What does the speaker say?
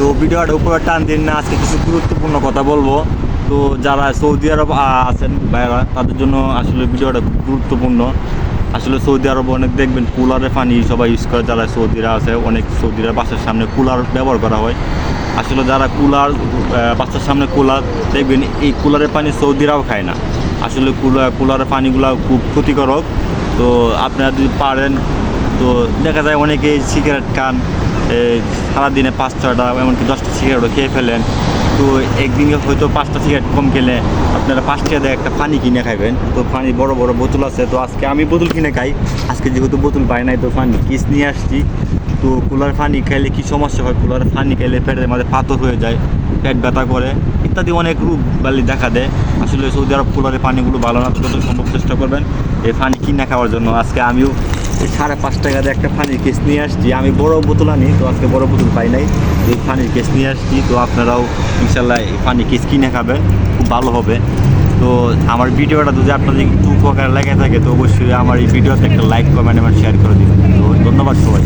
তো ভিডিওটা উপরে টান দিন না, আজকে কিছু গুরুত্বপূর্ণ কথা বলব। তো যারা সৌদি আরব আছেন ভাইরা তাদের জন্য আসলে ভিডিওটা গুরুত্বপূর্ণ। আসলে সৌদি আরব অনেক দেখবেন কুলারে পানি সবাই ইউজ করে, যারা সৌদিরা আছে, অনেক সৌদিরা বাসার সামনে কুলার ব্যবহার করা হয়। আসলে যারা কুলার বাসার সামনে কুলার, দেখবেন এই কুলারের পানি সৌদিরাও খায় না। আসলে কুলার কুলারের পানিগুলো খুব ক্ষতিকারক। তো আপনারা যদি পারেন, তো দেখা যায় অনেকেই সিগারেট খান। সারাদিনে পাঁচ ছয়টা এমনকি দশটা সিগারেটও খেয়ে ফেলেন। তো একদিনে হয়তো পাঁচটা সিগারেট কম খেলে আপনারা পাঁচ টাকা দিয়ে একটা পানি কিনে খাবেন তো পানি বড় বড় বোতল আছে। তো আজকে আমি বোতল কিনে খাই। আজকে যেহেতু বোতল পাই নাই, তো পানি কিস নিয়ে আসছি। তো কুলার পানি খাইলে কি সমস্যা হয়? কুলার পানি খাইলে পেটের মাঝে পাথর হয়ে যায়, পেট ব্যথা করে ইত্যাদি অনেক রূপ বালি দেখা দেয়। আসলে সৌদি আরব কুলারের পানিগুলো ভালো না যত সম্ভব চেষ্টা করবেন এই পানি কিনে খাওয়ার জন্য। আজকে আমিও সাড়ে পাঁচ টাকা দিয়ে একটা ফানির কেস নিয়ে আসছি। আমি বড় বোতল আনি, তো আজকে বড় বোতল পাই নাই। এই ফানির কেস নিয়ে আসছি, তো আপনারাও ইনশাল্লাহ এই ফানির কেস কিনে খাবেন, খুব ভালো হবে। তো আমার ভিডিওটা যদি আপনাদের একটু উপকার লেগে থাকে, তো অবশ্যই আমার এই ভিডিওতে একটা লাইক কমেন্ট এবং শেয়ার করে দিবেন। তো ধন্যবাদ সবাই